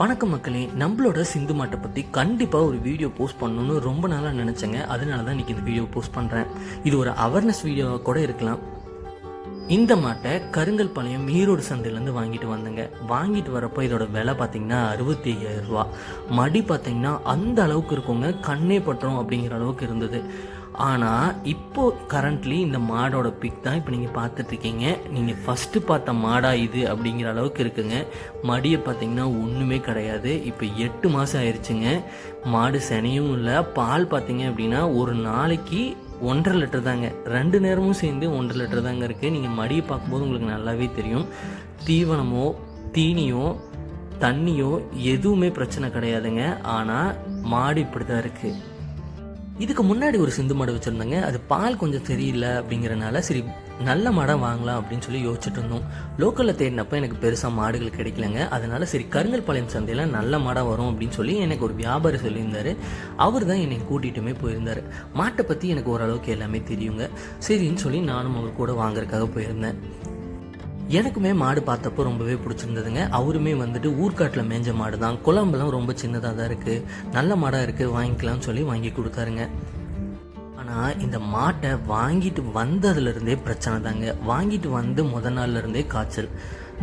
வணக்கம் மக்களே நம்மளோட சிந்து மாட்டை பற்றி கண்டிப்பாக ஒரு வீடியோ போஸ்ட் பண்ணணும்னு ரொம்ப நாளாக நினச்சேங்க. அதனால தான் இன்றைக்கி இந்த வீடியோ போஸ்ட் பண்ணுறேன் இது ஒரு அவேர்னஸ் வீடியோவாக கூட இருக்கலாம். இந்த மாட்டை கருங்கல் பாளையம் ஈரோடு சந்தையிலேருந்து வாங்கிட்டு வந்தேங்க. வாங்கிட்டு வரப்போ இதோட விலை பார்த்தீங்கன்னா அறுபத்தி ஐயாயிரம் ரூபா. மடி பார்த்தீங்கன்னா அந்த அளவுக்கு இருக்குங்க. கண்ணே பட்டுரும் அப்படிங்கிற அளவுக்கு இருந்தது. ஆனால் இப்போது கரண்ட்லி இந்த மாடோட பிக் தான் இப்போ நீங்கள் பார்த்துட்ருக்கீங்க. நீங்கள் ஃபஸ்ட்டு பார்த்த மாடா இது அப்படிங்கிற அளவுக்கு இருக்குங்க. மடியை பார்த்தீங்கன்னா ஒன்றுமே கிடையாது. இப்போ எட்டு மாதம் ஆயிடுச்சுங்க மாடு சனியும் இல்லை. பால் பார்த்தீங்க அப்படின்னா ஒரு நாளைக்கு ஒன்றரை லிட்டர் தாங்க. ரெண்டு நேரமும் சேர்ந்து ஒன்றரை லிட்டர் தாங்க இருக்குது நீங்கள் மடியை பார்க்கும்போது உங்களுக்கு நல்லாவே தெரியும். தீவனமோ தீனியோ தண்ணியோ எதுவுமே பிரச்சனை கிடையாதுங்க. ஆனால் மாடு இப்படி தான் இருக்குது இதுக்கு முன்னாடி ஒரு சிந்து மாடு வச்சுருந்தாங்க. அது பால் கொஞ்சம் சரியில்லை அப்படிங்கிறனால சரி நல்ல மாடம் வாங்கலாம் அப்படின்னு சொல்லி யோசிச்சுட்டு இருந்தோம். லோக்கலில் தேடினப்போ எனக்கு பெருசாக மாடுகள் கிடைக்கலங்க. அதனால சரி கருங்கல்பாளையம் சந்தையில் நல்ல மாடம் வரும் அப்படின்னு சொல்லி எனக்கு ஒரு வியாபாரி சொல்லியிருந்தாரு. அவர் தான் என்னை கூட்டிகிட்டுமே போயிருந்தார். மாட்டை பற்றி எனக்கு ஓரளவுக்கு எல்லாமே தெரியுங்க. சரின்னு சொல்லி நானும் அவர் கூட வாங்குறதுக்காக போயிருந்தேன். எனக்குமே மாடு பார்த்தப்போ ரொம்பவே பிடிச்சிருந்ததுங்க. அவருமே வந்துட்டு ஊர்க்காட்டில் மேஞ்ச மாடு தான் குழம்புலாம் ரொம்ப சின்னதாக தான் இருக்குது நல்ல மாடாக இருக்குது வாங்கிக்கலாம்னு சொல்லி வாங்கி கொடுத்தாருங்க. ஆனால் இந்த மாட்டை வாங்கிட்டு வந்ததுலேருந்தே பிரச்சனை தாங்க வாங்கிட்டு வந்து முத நாள்லேருந்தே காய்ச்சல்.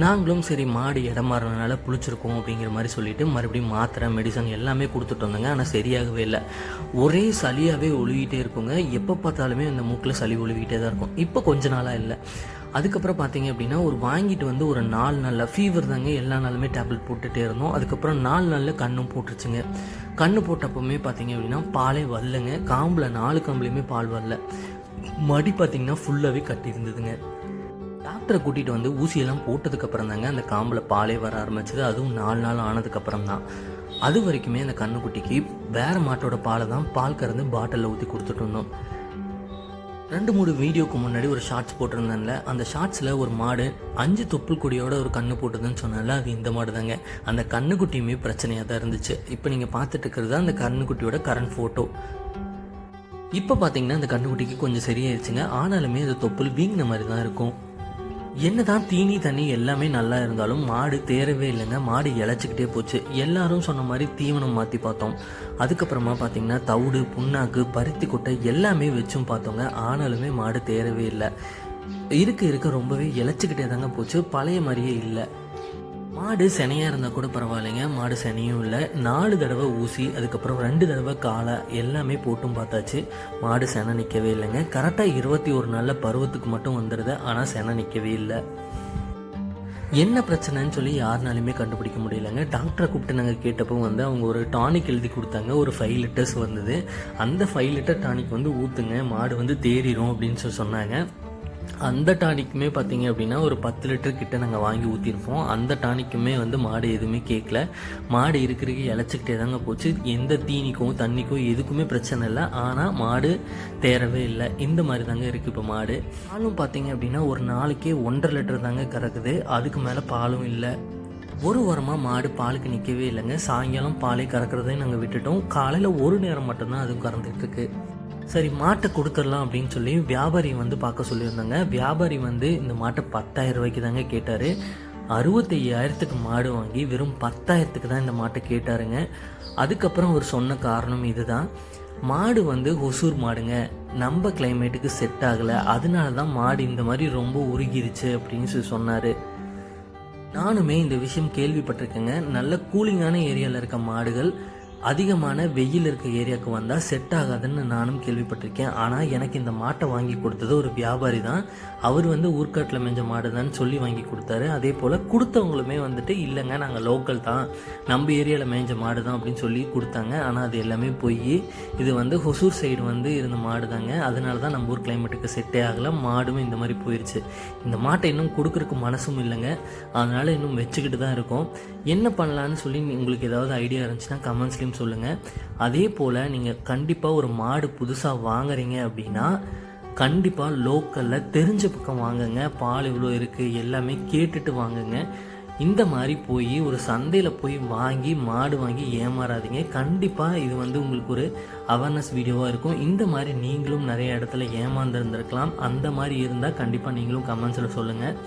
நாங்களும் சரி மாடு இடம் மாறினால புளிச்சிருக்கோம் அப்படிங்கிற மாதிரி சொல்லிட்டு மறுபடியும் மாத்திரை மெடிசன் எல்லாமே கொடுத்துட்டு வந்தோங்க. ஆனால் சரியாகவே இல்லை. ஒரே சளியாகவே ஒழுகிட்டே இருக்குங்க. எப்போ பார்த்தாலுமே அந்த மூக்கில் சளி ஒழுகிட்டே தான் இருக்கும். இப்போ கொஞ்ச நாளாக இல்லை. அதுக்கப்புறம் பார்த்தீங்க அப்படின்னா ஒரு வாங்கிட்டு வந்து ஒரு நாலு நாளில் ஃபீவர் தாங்க எல்லா நாளுமே டேப்லெட் போட்டுகிட்டே இருந்தோம். அதுக்கப்புறம் நாலு நாளில் கண்ணும் போட்டுருச்சுங்க. கண்ணு போட்டப்பமே பார்த்தீங்க அப்படின்னா பாலே வரலங்க. காம்பில் நாலு காம்புலேயுமே பால் வரல. மடி பார்த்தீங்கன்னா ஃபுல்லாகவே கட்டி இருந்ததுங்க. டாக்டரை கூட்டிகிட்டு வந்து ஊசியெல்லாம் போட்டதுக்கப்புறம் தாங்க அந்த காம்பில் பாலே வர ஆரம்பிச்சது. அதுவும் நாலு நாள் ஆனதுக்கப்புறம் தான் அது வரைக்குமே அந்த கண்ணுக்குட்டிக்கு வேறு மாட்டோட பாலை தான் பால் கறந்து பாட்டிலில் ஊற்றி கொடுத்துட்டு இருந்தோம். ரெண்டு மூணு வீடியோக்கு முன்னாடி ஒரு ஷார்ட்ஸ் போட்டிருந்தேன்ல அந்த ஷார்ட்ஸில் ஒரு மாடு அஞ்சு தொப்புள் கொடியோட ஒரு கண்ணு போட்டுதுன்னு சொன்னால அது இந்த மாடு தாங்க அந்த கண்ணுக்குட்டியுமே பிரச்சனையாக தான் இருந்துச்சு. இப்போ நீங்கள் பார்த்துட்டு இருக்கிறது அந்த கண்ணுக்குட்டியோட கரண்ட் ஃபோட்டோ இப்போ பார்த்தீங்கன்னா அந்த கண்ணுக்குட்டிக்கு கொஞ்சம் சரியாயிருச்சுங்க ஆனாலுமே அது தொப்புள் வீங்கின மாதிரி தான் இருக்கும். என்னதான் தீனி தண்ணி எல்லாமே நல்லா இருந்தாலும் மாடு தேரவே இல்லைங்க. மாடு இழைச்சிக்கிட்டே போச்சு. எல்லாரும் சொன்ன மாதிரி தீவனம் மாற்றி பார்த்தோம். அதுக்கப்புறமா பார்த்தீங்கன்னா தவிடு புண்ணாக்கு பருத்தி கொட்டை எல்லாமே வச்சும் பார்த்தோங்க. ஆனாலுமே மாடு தேரவே இல்லை. இருக்க இருக்க ரொம்பவே இழைச்சிக்கிட்டே தாங்க போச்சு. பழைய மாதிரியே இல்லை. மாடு செனையாக இருந்தால் கூட பரவாயில்லைங்க. மாடு செனையும் இல்லை. நாலு தடவை ஊசி அதுக்கப்புறம் ரெண்டு தடவை காலை எல்லாமே போட்டும் பார்த்தாச்சு. மாடு செனை நிற்கவே இல்லைங்க. கரெக்டாக இருபத்தி ஒரு நாளில் பருவத்துக்கு மட்டும் வந்துடுது ஆனால் செனை நிற்கவே இல்லை. என்ன பிரச்சனைன்னு சொல்லி யாருனாலுமே கண்டுபிடிக்க முடியலங்க. டாக்டரை கூப்பிட்டு நாங்கள் கேட்டப்போ வந்து அவங்க ஒரு டானிக் எழுதி கொடுத்தாங்க. ஒரு ஃபைவ் லிட்டர்ஸ் வந்தது. அந்த ஃபைவ் லிட்டர் டானிக் வந்து ஊற்றுங்க மாடு வந்து தேறிடும் அப்படின்னு சொல்லி சொன்னாங்க. அந்த டானிக்குமே பார்த்தீங்க அப்படின்னா ஒரு பத்து லிட்டர் கிட்ட நாங்கள் வாங்கி ஊற்றிருப்போம் அந்த டானிக்குமே வந்து மாடு எதுவுமே கேட்கல மாடு இருக்கிறதுக்கு இழைச்சிக்கிட்டே தாங்க போச்சு. எந்த தீனிக்கும் தண்ணிக்கும் எதுக்குமே பிரச்சனை இல்லை. ஆனால் மாடு தேரவே இல்லை. இந்த மாதிரி தாங்க இருக்குது இப்போ மாடு. பாலும் பார்த்தீங்க அப்படின்னா ஒரு நாளைக்கே ஒன்றரை லிட்டர் தாங்க கறக்குது. அதுக்கு மேலே பாலும் இல்லை. ஒரு வாரமாக மாடு பாலுக்கு நிற்கவே இல்லைங்க. சாயங்காலம் பாலை கறக்கிறதையும் நாங்கள் விட்டுட்டோம். காலையில் ஒரு நேரம் மட்டும்தான் அதுவும் கறந்துட்டுருக்கு சரி மாட்டை கொடுத்துடலாம் அப்படின்னு சொல்லி வியாபாரி வந்து பார்க்க சொல்லியிருந்தாங்க. வியாபாரி வந்து இந்த மாட்டை பத்தாயிரம் ரூபாய்க்கு தாங்க கேட்டார். அறுபத்தையாயிரத்துக்கு மாடு வாங்கி வெறும் பத்தாயிரத்துக்கு தான் இந்த மாட்டை கேட்டாருங்க. அதுக்கப்புறம் அவர் சொன்ன காரணம் இதுதான். மாடு வந்து ஒசூர் மாடுங்க. நம்ம கிளைமேட்டுக்கு செட் ஆகலை. அதனால தான் மாடு இந்த மாதிரி ரொம்ப உருகிருச்சு அப்படின்னு சொல்லி சொன்னார். நானுமே இந்த விஷயம் கேள்விப்பட்டிருக்கேங்க. நல்ல கூலிங்கான ஏரியாவில் இருக்க மாடுகள் அதிகமான வெயில் இருக்க ஏரியாவுக்கு வந்தால் செட் ஆகாதுன்னு நானும் கேள்விப்பட்டிருக்கேன். ஆனால் எனக்கு இந்த மாட்டை வாங்கி கொடுத்தது ஒரு வியாபாரி தான். அவர் வந்து ஊர்க்காட்டில் மெஞ்ச மாடு தான் சொல்லி வாங்கி கொடுத்தாரு. அதே போல் கொடுத்தவங்களுமே வந்துட்டு இல்லைங்க நாங்கள் லோக்கல் தான். நம்ம ஏரியாவில் மேய்ஞ்ச மாடு தான் அப்படின்னு சொல்லி கொடுத்தாங்க. ஆனால் அது எல்லாமே போய். இது வந்து ஹொசூர் சைடு வந்து இருந்த மாடு தாங்க. அதனால தான் நம்ம ஊர் கிளைமேட்டுக்கு செட்டே ஆகலை. மாடும் இந்த மாதிரி போயிடுச்சு இந்த மாட்டை இன்னும் கொடுக்குறக்கு மனசும் இல்லைங்க. அதனால் இன்னும் வச்சுக்கிட்டு தான் இருக்கோம். என்ன பண்ணலான்னு சொல்லி உங்களுக்கு ஏதாவது ஐடியா இருந்துச்சுன்னா கமெண்ட்ஸ்லேயும் சொல்லுங்கள் அதே போல் நீங்கள் கண்டிப்பாக ஒரு மாடு புதுசாக வாங்குறீங்க அப்படின்னா கண்டிப்பாக லோக்கலில் தெரிஞ்ச பக்கம் வாங்குங்க. பால் இவ்வளோ இருக்குது எல்லாமே கேட்டுட்டு வாங்குங்க. இந்த மாதிரி போய் ஒரு சந்தையில் போய் வாங்கி மாடு வாங்கி ஏமாறாதீங்க. கண்டிப்பாக இது வந்து உங்களுக்கு ஒரு அவேர்னஸ் வீடியோவாக இருக்கும். இந்த மாதிரி நீங்களும் நிறைய இடத்துல ஏமாந்துருந்துருக்கலாம். அந்த மாதிரி இருந்தால் கண்டிப்பாக நீங்களும் கமெண்ட்ஸில் சொல்லுங்கள்